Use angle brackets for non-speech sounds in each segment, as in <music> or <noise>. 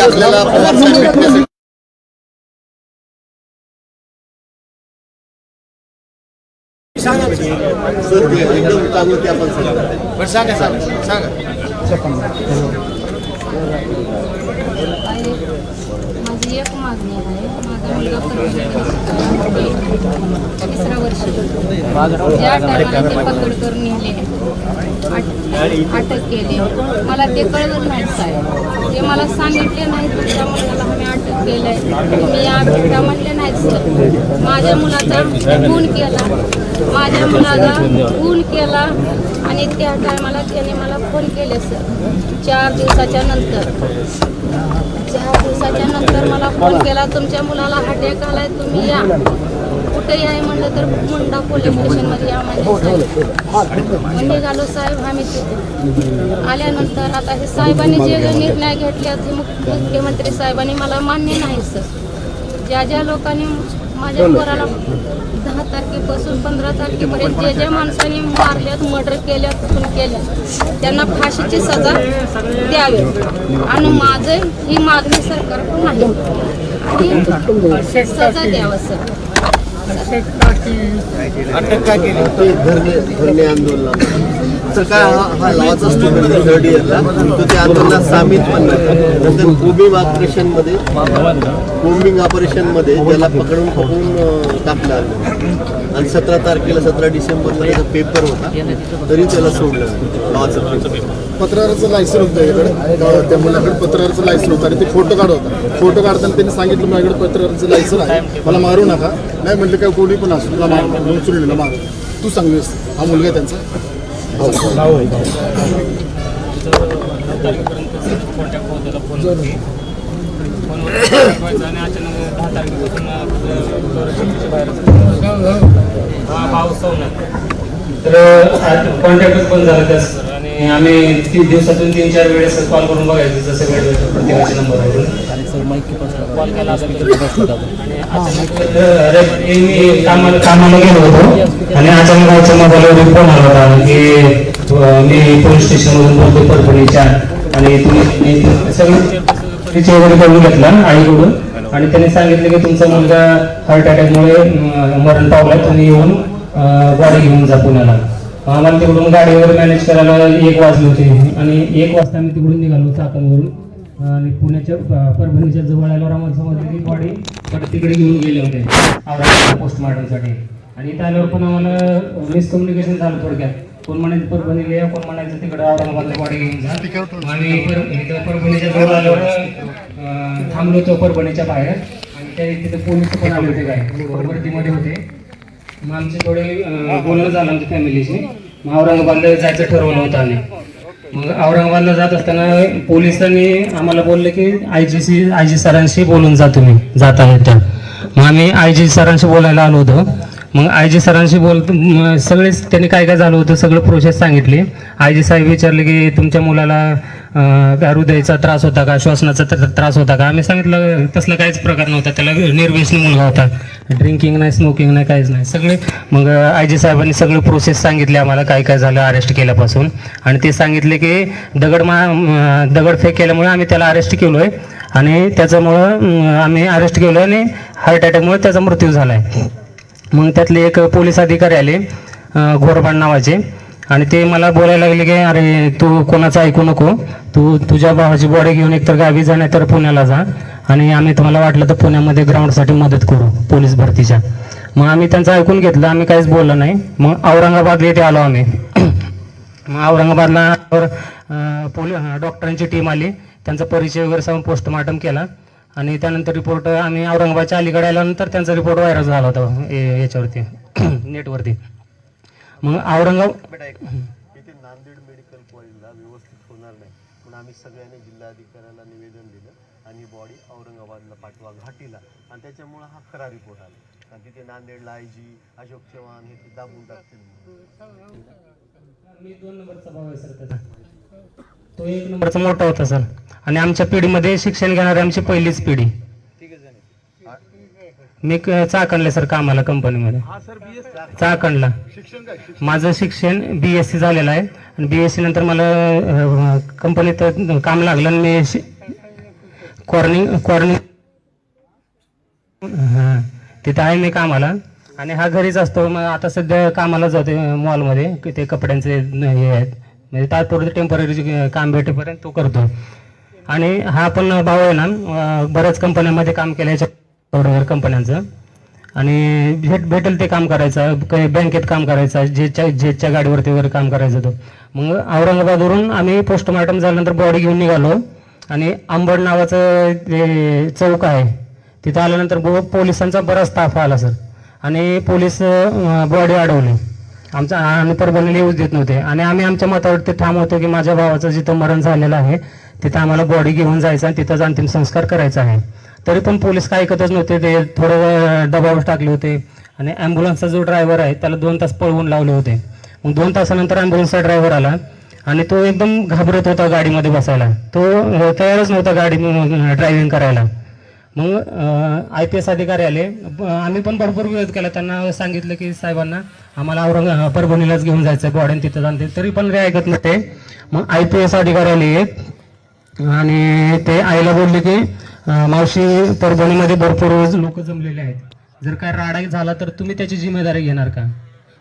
आपल्याला पवार साहेब भेटण्यासाठी सर ते एकदम चांगलं ते आपण सांगा सांगा. सांगा. सांगा. माझी एक मागणी आहे. मुलगा तिसरा वर्ष त्या टायमाला पकड करून नेले अट- अटक केली. मला ते कळलं नाही साहेब ते मला सांगितले नाही तुमच्या मुलाला आम्ही अटक केलंय तुम्ही या भेटा म्हणले नाहीत सर. माझ्या मुलाचा खून केला माझ्या मुलाला खून केला आणि त्या टायमाला त्याने मला फोन केले सर. चार दिवसाच्या नंतर. चार दिवसाच्या नंतर मला फोन केला तुमच्या मुलाला अटॅक आलाय तुम्ही या. कुठे याय म्हणलं तर मुंडा पोलीस स्टेशनमध्ये या म्हणजे निघालो साहेब आम्ही तिथे. आल्यानंतर आता हे साहेबांनी जे निर्णय घेतले ते मुख- मुख्यमंत्री साहेबांनी मला मान्य नाही सर. ज्या ज्या लोकांनी माझ्या पोराला दहा तारखेपासून पंधरा तारखेपर्यंत जे ज्या माणसांनी मारल्यात मर्डर केल्यात खून केल्या त्यांना फाशीची सजा द्यावी. आणि माझं ही मागणी सरकारकडून नाही आणि सजा द्यावं सर. अटक का केली? धरणे आंदोलन. तर हा हा लॉचा स्टुडंट थर्ड इयरला तो त्या आंदोलनात सामील पण नाही. नंतर कोबिंग ऑपरेशनमध्ये कोबिंग ऑपरेशनमध्ये त्याला पकडून पकडून टाकलं आलं आणि सतरा तारखेला सतरा डिसेंबरला त्याचा पेपर होता. तरी त्याला सोडलं. लॉचा पत्रकाराचं लायसन होतं इकडं त्या मुलाकडे पत्रकाराचं लायसन होतं. आणि ते फोटो काढत होता. फोटो काढताना त्यांनी सांगितलं माझ्याकडे पत्रकाराचं लायसन आहे. मला मारू नका. नाही म्हटलं काय कोणी पण असू तुला मार म्हणून मार. तू सांगलीस. हा मुलगा आहे त्यांचा. कॉन्टॅक्टच बंद झाला त्या सर आणि आम्ही दिवसातून तीन चार वेळेस कॉल करून बघायचं जसे वेळ भेटतो प्रत्येकाचे नंबर आहे मी कामाला कामाला गेलो होतो आणि अचानक आमच्या मोबाईलवर फोन आला होता की मी पोलीस स्टेशनमधून बोलतो परभणीच्या. आणि तुम्ही वगैरे करून घेतला आईकडून. आणि त्यांनी सांगितलं की तुमचा मुलगा हार्ट अटॅकमुळे मरण पावला तुम्ही येऊन गाडी घेऊन जा पुण्याला. आम्हाला तिकडून गाडीवर मॅनेज करायला एक वाजली होती. आणि एक वाजता आम्ही तिकडून निघालो चाकणवरून. आणि पुण्याच्या परभणीच्या जवळ आल्यावर आम्हाला समजलं की बॉडी परत तिकडे घेऊन गेले होते. औरंगाबाद पोस्टमॉर्टमसाठी आणि इथं आल्यावर पण आम्हाला मिसकम्युनिकेशन झालं थोडक्यात. कोण म्हणायचं परभणीला या कोण म्हणायचं तिकडे औरंगाबादला बॉडी घेऊन जा. आणि परभणीच्या जवळ आल्यावर थांबलो होतो परभणीच्या बाहेर. आणि त्या तिथे पोलीस पण आले होते काय वर्दीमध्ये होते. मग आमचे थोडे बोलणं झालं आमच्या फॅमिलीशी मग औरंगाबादला जायचं ठरवलं होतं आम्ही. मग औरंगाबादला जात असताना पोलिसांनी आम्हाला बोलले की I G C I G सरांशी बोलून जा तुम्ही जाताना त्या. मग आम्ही आय जी सरांशी बोलायला आलो होतो. मग आय जी सरांशी बोलत म- सगळेच त्यांनी काय काय झालं होतं सगळं प्रोसेस सांगितली. आय जी साहेब विचारले की तुमच्या मुलाला हृदयाचा त्रास होता का श्वसनाचा त्रास होता का? आम्ही सांगितलं तसला काहीच प्रकार नव्हता त्याला निर्व्यसनी मुलगा होता. ड्रिंकिंग नाही स्मोकिंग नाही काहीच नाही सगळे. मग आय जी साहेबांनी सगळे प्रोसेस सांगितली आम्हाला काय काय झालं अरेस्ट केल्यापासून. आणि ते सांगितले की दगड मा दगडफेक केल्यामुळे आम्ही त्याला अरेस्ट केलो आहे आणि त्याच्यामुळं आम्ही अरेस्ट केलो आणि हार्ट अटॅकमुळे त्याचा मृत्यू झाला आहे मग त्यातले एक पोलीस अधिकारी आले घोरबाण नावाचे. आणि ते मला बोलायला लागले की अरे तू कोणाचं ऐकू नको. तू तुझ्या भावाची बॉडी घेऊन एकतर गावी जा नाही तर पुण्याला जा. आणि आम्ही तुम्हाला वाटलं तर पुण्यामध्ये ग्राउंडसाठी मदत करू पोलीस भरतीच्या. मग आम्ही त्यांचं ऐकून घेतलं आम्ही काहीच बोललो नाही. मग औरंगाबाद येथे आलो आम्ही. <clears throat> मग औरंगाबादला पोली डॉक्टरांची टीम आली. त्यांचा परिचय वगैरे सांगून पोस्टमार्टम केला. आणि त्यानंतर रिपोर्ट आम्ही औरंगाबादच्या अलीकडे आल्यानंतर त्यांचा रिपोर्ट व्हायरल झाला होता ए- याच्यावरती <clears throat> नेटवरती. मग औरंगाबाद नांदेड मेडिकल कॉलेजला व्यवस्थित होणार नाही. म्हणून आम्ही सगळ्यांनी जिल्हाधिकाऱ्याला निवेदन दिलं आणि बॉडी औरंगाबादला पाठवा घाटीला. आणि त्याच्यामुळं हा खरा रिपोर्ट आला. आणि तिथे नांदेडला आय जी अशोक चव्हाण हे ते दाबून टाकतील. मी दोन नंबरचा भाव आहे सर त्याचा. तो एक नंबरचा मोठा होता सर. आणि आमच्या पिढीमध्ये शिक्षण घेणारी आमची पहिलीच पिढी. मी चाकणले सर कामाला कंपनीमध्ये. चाकणला. माझं शिक्षण बी एस सी झालेलं आहे. आणि बी एस सी नंतर मला कंपनीत काम लागलं आणि मी कॉर्निंग कॉर्निंग. हां तिथं आहे मी कामाला. आणि हा घरीच असतो. मग आता सध्या कामाला जाते मॉलमध्ये. ते कपड्यांचे हे आहेत. म्हणजे तात्पुरते टेंपररी काम भेटेपर्यंत तो करतो. आणि हा पण भाऊ आहे ना बऱ्याच कंपन्यांमध्ये काम केलं याच्या कंपन्यांचं आणि भेट भेटेल ते काम करायचं काही बँकेत काम करायचं जेच्या जेच्या गाडीवरती वगैरे काम करायचं तो. मग औरंगाबादवरून आम्ही पोस्टमार्टम झाल्यानंतर बॉडी घेऊन निघालो. आणि आंबड नावाचं जे चौक आहे तिथं आल्यानंतर पोलिसांचा बराच ताफा आला सर आणि पोलीस बॉडी अडवली. आमचा आणि परभणीला येऊच देत नव्हते. आणि आम्ही आमच्या मतावरती ठाम होतो की माझ्या भावाचं जिथं मरण झालेलं आहे तिथं आम्हाला बॉडी घेऊन जायचं आणि तिथंच अंतिम संस्कार करायचा आहे. तरी पण पोलीस काय ऐकतच नव्हते ते थोडं दबाव टाकले होते. आणि ॲम्ब्युलन्सचा जो ड्रायव्हर आहे त्याला दोन तास पळवून लावले होते. मग दोन तासानंतर ॲम्ब्युलन्सचा ड्रायव्हर आला आणि तो एकदम घाबरत होता गाडीमध्ये बसायला. तो तयारच नव्हता गाडी ड्रायव्हिंग करायला. मग आय पी एस अधिकारी आले. आम्ही पण भरपूर विरोध केला. त्यांना सांगितलं की साहेबांना आम्हाला औरंग परभणीलाच घेऊन जायचं बॉडेन तिथं जाणते तरी पण ते ऐकत नव्हते. मग आय पी एस अधिकारी आले. एक आणि ते आईला बोलले की मावशी परभणीमध्ये भरपूर लोक जमलेले आहेत. जर काय राडा झाला तर तुम्ही त्याची जिम्मेदारी घेणार का?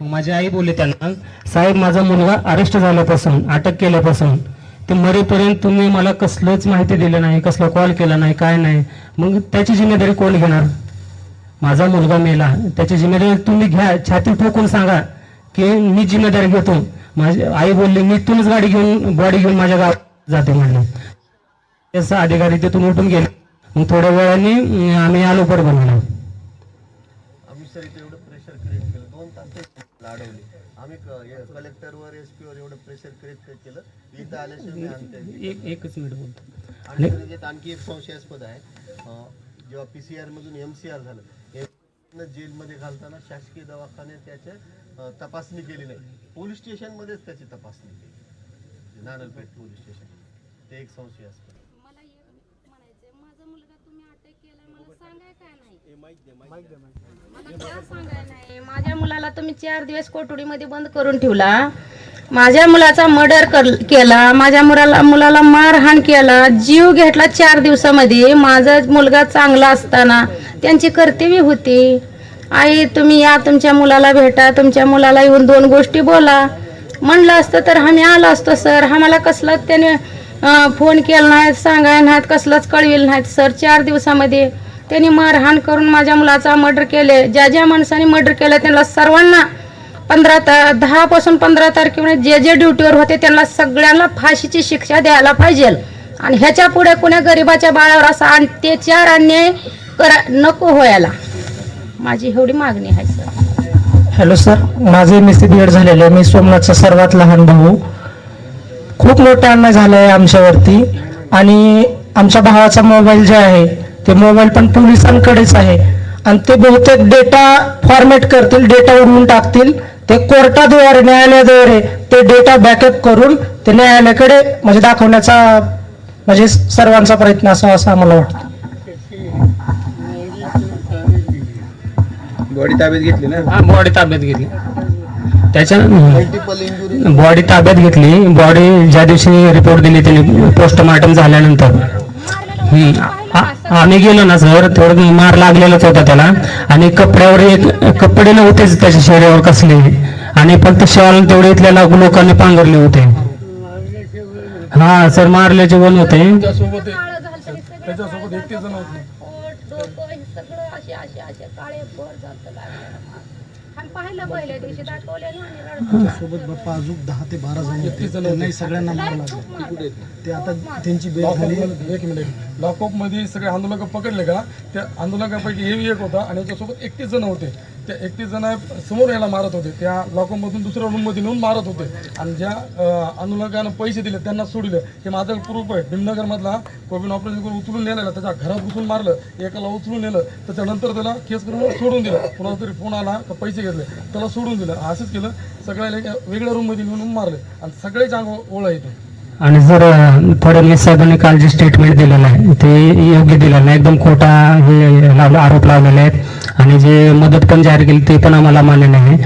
मग माझी आई बोलले त्यांना साहेब माझा मुलगा अरेस्ट झाल्यापासून अटक केल्यापासून ते मरेपर्यंत तुम्ही मला कसलंच माहिती दिलं नाही कसला कॉल केला नाही काय नाही. मग त्याची जिम्मेदारी कोण घेणार? माझा मुलगा मेला. त्याची जिम्मेदारी तुम्ही घ्या छाती ठोकून सांगा की मी जिम्मेदारी घेतो. माझी आई बोलली मी तुम्हीच गाडी घेऊन बॉडी घेऊन माझ्या गावात जाते म्हणलं त्याचा अधिकारी तिथून उठून गेले. मग थोड्या वेळाने आम्ही आलो परभणीला आम्ही सर इथे एवढं प्रेशर क्रिएट केलं दोन तास ते अडवले आम्ही कलेक्टरवर एस पीवर एवढं प्रेशर क्रिएट केलं? इथं आल्याशिवाय एक एकच मिनिट बोलतो. आणि आणखी एक संशयास्पद आहे. जेव्हा पी सी आर मधून एम सी आर झालं जेलमध्ये घालताना शासकीय दवाखान्यात त्याच्या तपासणी केली नाही. पोलीस स्टेशनमध्येच त्याची तपासणी केली. Nanalpeth police station. ते एक संशयास्पद मला एक म्हणायचंय माझा मुलगा तुम्ही अटक केला मला सांगाय काय नाही मला का सांगाय नाही माझ्या मुलाला तुम्ही चार दिवस कोठडीमध्ये बंद करून ठेवला. माझ्या मुलाचा मर्डर केला. माझ्या मुलाला मुलाला मारहाण केला. जीव घेतला चार दिवसामध्ये. माझा मुलगा चांगला असताना त्यांची कर्तव्य होती. आई तुम्ही या तुमच्या मुलाला भेटा. तुमच्या मुलाला येऊन दोन गोष्टी बोला. म्हणलं असतं तर आम्ही आलो असतो सर. आम्हाला कसलाच त्याने फोन केला नाही सांगाय नाहीत कसलाच कळविल नाहीत सर. चार दिवसामध्ये त्यांनी मारहाण करून माझ्या मुलाचा मर्डर केले. ज्या ज्या माणसाने मर्डर केलं त्यांना सर्वांना पंधरा ता दहापासून पंधरा तारखेमुळे म्हणजे जे जे ड्युटीवर होते त्यांना सगळ्यांना फाशीची शिक्षा द्यायला पाहिजे. आणि ह्याच्या पुढे कुण्या गरिबाच्या बाळावर असा अत्याचार अन्याय करा नको व्हायला. माझी एवढी मागणी आहे सर हॅलो सर माझे मिस्त्री बीड झालेलं झालेले आहे. मी सोमनाथचा सर्वात लहान भाऊ. खूप मोठा अन्याय झाला आहे आमच्यावरती. आणि आमच्या भावाचा मोबाईल जे आहे ते मोबाईल पण पोलिसांकडेच आहे. आणि ते बहुतेक डेटा फॉर्मॅट करतील डेटा उडवून टाकतील. ते कोर्टाद्वारे न्यायालयाद्वारे ते डेटा बॅकअप करून ते न्यायालयाकडे म्हणजे दाखवण्याचा म्हणजे सर्वांचा प्रयत्न असावा असं आम्हाला वाटतं. बॉडी ताब्यात घेतली ना? हा बॉडी ताब्यात घेतली. त्याच्या बॉडी ताब्यात घेतली. बॉडी ज्या दिवशी रिपोर्ट दिली त्यांनी पोस्टमार्टम झाल्यानंतर. आम्ही गेलो ना सर तेवढं मार लागलेलाच होता त्याला. आणि कपड्यावर एक कपडे नव्हतेच त्याच्या शरीरावर कसले आणि फक्त शॉल तेवढे इथल्या लो- लोकांनी पांघरले होते. हा सर मारल्याचे वन होते. त्याच्यासोबत पाहिलं पहिल्या दिवशी दाखवले सोबत बाप्पा अजून दहा ते बारा जण नाही सगळ्यांना मार लागला. ते आता त्यांची बेल झाली एक मिनिट लॉकअपमध्ये सगळे आंदोलक पकडले का? त्या आंदोलकापैकी हे एक होता आणि त्याच्यासोबत एकतीस जण होते. त्या एकतीस जण समोर यायला मारत होते. त्या लॉकमधून दुसऱ्या रूममध्ये नेऊन मारत होते. आणि ज्या अनुलकानं पैसे दिले त्यांना सोडलं. हे माझं प्रूफ आहे. भीमनगरमधला कोविड ऑपरेशन करून उचलून नेलेला. त्याच्या घरात घुसून मारलं. एकाला उचलून नेलं. त्याच्यानंतर त्याला केस करून सोडून दिलं. कुणाला तरी फोन आला का पैसे घेतले त्याला सोडून दिलं. असंच केलं. सगळ्याला वेगळ्या रूममध्ये नेऊन मारले. आणि सगळेच अंग ओळख येते आणि जर फडणवीस साहेबांनी काल जे स्टेटमेंट दिलेलं आहे ते योग्य दिलेलं नाही. एकदम खोटा हे लावला आरोप लावलेले आहेत. आणि जे मदत पण जाहीर केली ते पण आम्हाला मान्य नाही.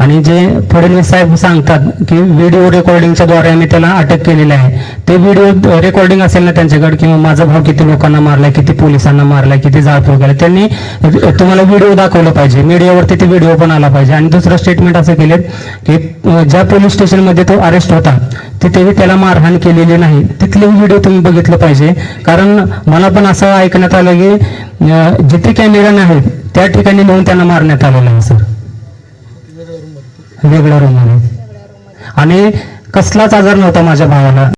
आणि जे फडणवीस साहेब सांगतात की व्हिडिओ रेकॉर्डिंगच्या द्वारे आम्ही त्याला अटक केलेली आहे. ते व्हिडिओ रेकॉर्डिंग असेल ना त्यांच्याकडे किंवा माझा भाव किती लोकांना मारलाय किती पोलिसांना मारलाय किती जाळपोळ केला त्यांनी तुम्हाला व्हिडिओ दाखवलं पाहिजे. मीडियावरती ते व्हिडिओ पण आला पाहिजे. आणि दुसरं स्टेटमेंट असं केलेत की ज्या पोलीस स्टेशनमध्ये तो अरेस्ट होता तिथेही त्याला मारहाण केलेली नाही. तिथले व्हिडिओ तुम्ही बघितलं पाहिजे. कारण मला पण असं ऐकण्यात आलं की जिथे कॅमेरा नाही त्या ठिकाणी नेऊन त्यांना मारण्यात आलेलं आहे सर. वेगळ्या रूममध्ये आणि कसलाच आजार नव्हता माझ्या भावाला.